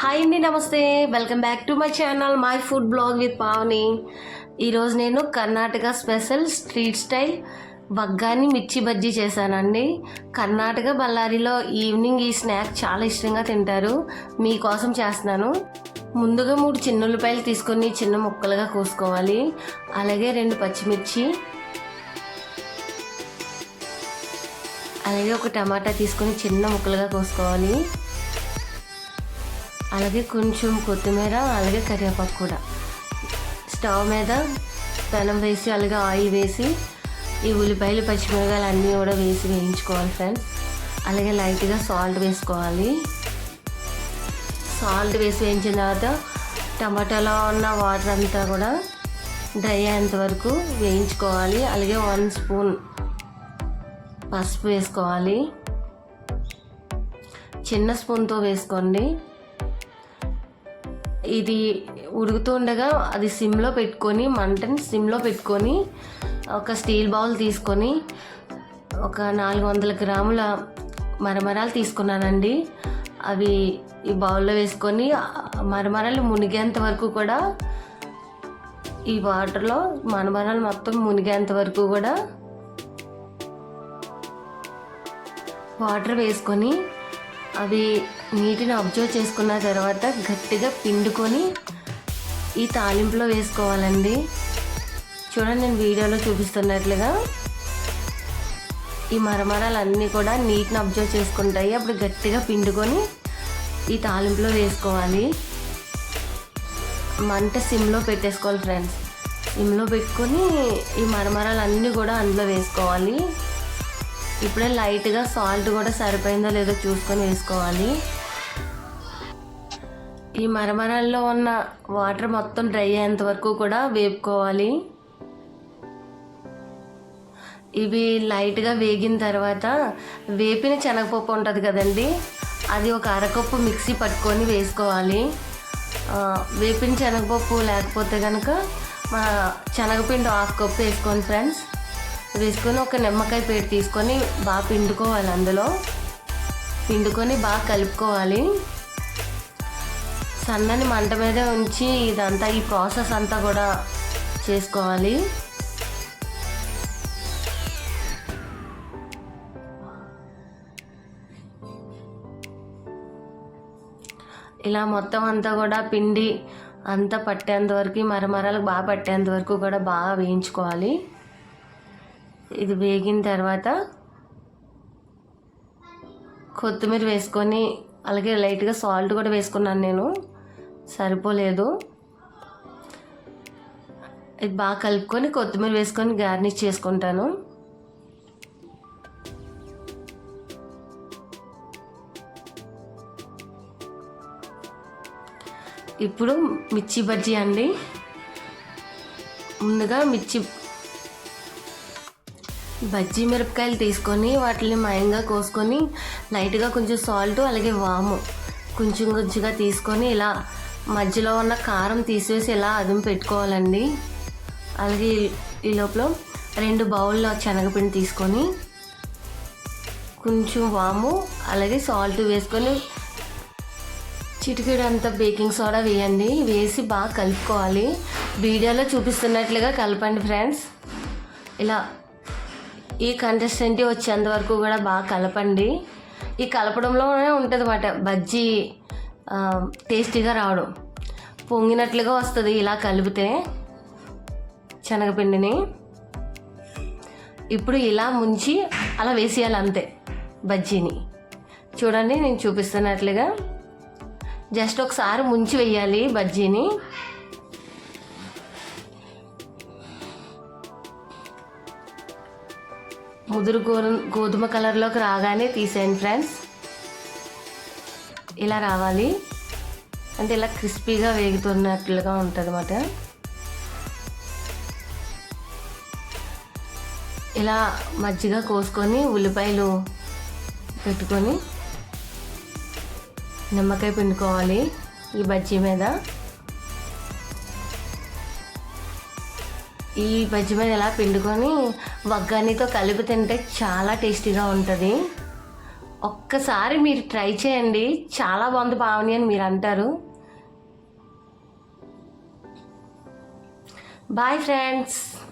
Hi అండి నమస్తే. Welcome back to my channel my food blog with Pavani ఈరోజు నేను కర్ణాటక స్పెషల్ స్ట్రీట్ స్టైల్ బగ్గాని మిర్చి బజ్జీ చేశానండి. కర్ణాటక బళ్ళారిలో ఈవినింగ్ ఈ స్నాక్ చాలా ఇష్టంగా తింటారు. మీకోసం చేస్తున్నాను. ముందుగా మూడు చిన్న ఉల్లిపాయలు తీసుకొని చిన్న ముక్కలుగా కోసుకోవాలి. అలాగే రెండు పచ్చిమిర్చి. అలాగే ఒక టమాటా తీసుకొని చిన్న ముక్కలుగా కోసుకోవాలి. అలాగే కొంచెం కొత్తిమీర అలాగే కరివేపాకు కూడా. స్టవ్ మీద పెనం వేసి అలాగే ఆయిల్ వేసి ఈ ఉల్లిపాయలు పచ్చిమిరకాయలు అన్నీ కూడా వేసి వేయించుకోవాలి ఫ్రెండ్స్ అలాగే లైట్గా సాల్ట్ వేసుకోవాలి. సాల్ట్ వేసి వేయించిన తర్వాత టమాటాలో ఉన్న వాటర్ అంతా కూడా డ్రై అయ్యేంత వరకు వేయించుకోవాలి. అలాగే వన్ స్పూన్ పసుపు వేసుకోవాలి. చిన్న స్పూన్తో వేసుకోండి. ఇది ఉడుకుతుండగా అది సిమ్లో పెట్టుకొని మంటని సిమ్లో పెట్టుకొని ఒక స్టీల్ బౌల్ తీసుకొని ఒక నాలుగు వందల గ్రాముల మరమరాలు తీసుకున్నానండి. అవి ఈ బౌల్లో వేసుకొని మరమరాలు మునిగేంత వరకు కూడా ఈ వాటర్లో మరమరాలు మొత్తం మునిగేంత వరకు కూడా వాటర్ వేసుకొని అవి నీటిని అబ్జర్వ్ చేసుకున్న తర్వాత గట్టిగా పిండుకొని ఈ తాలింపులో వేసుకోవాలండి. చూడండి నేను వీడియోలో చూపిస్తున్నట్లుగా ఈ మరమరాలు అన్నీ కూడా నీటిని అబ్జర్వ్ చేసుకుంటాయి. అప్పుడు గట్టిగా పిండుకొని ఈ తాలింపులో వేసుకోవాలి. మంట సిమ్లో పెట్టేసుకోవాలి ఫ్రెండ్స్. సిమ్లో పెట్టుకొని ఈ మరమరాలు అన్నీ కూడా అందులో వేసుకోవాలి. ఇప్పుడే లైట్గా సాల్ట్ కూడా సరిపోయిందో లేదో చూసుకొని వేసుకోవాలి. ఈ మరమరాల్లో ఉన్న వాటర్ మొత్తం డ్రై అయ్యేంత వరకు కూడా వేపుకోవాలి. ఇవి లైట్గా వేగిన తర్వాత వేపిన శనగపప్పు ఉంటుంది కదండి అది ఒక అరకప్పు మిక్సీ పట్టుకొని వేసుకోవాలి. వేపిన శనగపప్పు లేకపోతే కనుక మా శనగపిండి హాఫ్ కప్పు వేసుకోండి ఫ్రెండ్స్. వేసుకొని ఒక నిమ్మకాయ పేరు తీసుకొని బాగా పిండుకోవాలి అందులో. పిండుకొని బాగా కలుపుకోవాలి. సన్నని మంట మీద ఉంచి ఇదంతా ఈ ప్రాసెస్ అంతా కూడా చేసుకోవాలి. ఇలా మొత్తం అంతా కూడా పిండి అంతా పట్టేంత వరకు మరమరాలకు బాగా పట్టేంత వరకు కూడా బాగా వేయించుకోవాలి. ఇది వేగిన తర్వాత కొత్తిమీర వేసుకొని అలాగే లైట్గా సాల్ట్ కూడా వేసుకున్నాను నేను. సరిపోలేదు. ఇది బాగా కలుపుకొని కొత్తిమీర వేసుకొని గార్నిష్ చేసుకుంటాను. ఇప్పుడు మిర్చి బజ్జీ అండి. ముందుగా మిర్చి బజ్జీ మిరపకాయలు తీసుకొని వాటిని మయంగా కోసుకొని లైట్గా కొంచెం సాల్ట్ అలాగే వాము కొంచెం కొంచెంగా తీసుకొని ఇలా మధ్యలో ఉన్న కారం తీసేసి ఇలా అదుము పెట్టుకోవాలండి. అలాగే ఈ- లోపల రెండు బౌల్లో శనగపిండి తీసుకొని కొంచెం వాము అలాగే సాల్ట్ వేసుకొని చిటికెడు అంత బేకింగ్ సోడా వేయండి. వేసి బాగా కలుపుకోవాలి. వీడియోలో చూపిస్తున్నట్లుగా కలపండి ఫ్రెండ్స్. ఇలా ఈ కన్సిస్టెంటీ వచ్చేంత వరకు కూడా బాగా కలపండి. ఈ కలపడంలోనే ఉంటుంది అన్నమాట బజ్జీ టేస్టీగా రావడం. పొంగినట్లుగా వస్తుంది ఇలా కలిపితే శనగపిండిని. ఇప్పుడు ఇలా ముంచి అలా వేసేయాలి అంతే బజ్జీని. చూడండి నేను చూపిస్తున్నట్లుగా. జస్ట్ ఒకసారి ముంచి వేయాలి బజ్జీని. ముదురు గో గోధుమ కలర్లోకి రాగానే తీసేయండి ఫ్రెండ్స్. ఇలా రావాలి. అంటే ఇలా క్రిస్పీగా వేగుతున్నట్లుగా ఉంటుంది అన్నమాట ఇలా మజ్జిగ కోసుకొని ఉల్లిపాయలు పెట్టుకొని నిమ్మకాయ పిండుకోవాలి ఈ బజ్జీ మీద. ఈ బజ్జి మీద ఇలా పిండుకొని వగ్గానితో కలిపి తింటే చాలా టేస్టీగా ఉంటుంది. ఒక్కసారి మీరు ట్రై చేయండి. చాలా బాగుంది పావని అని మీరు అంటారు. Bye friends.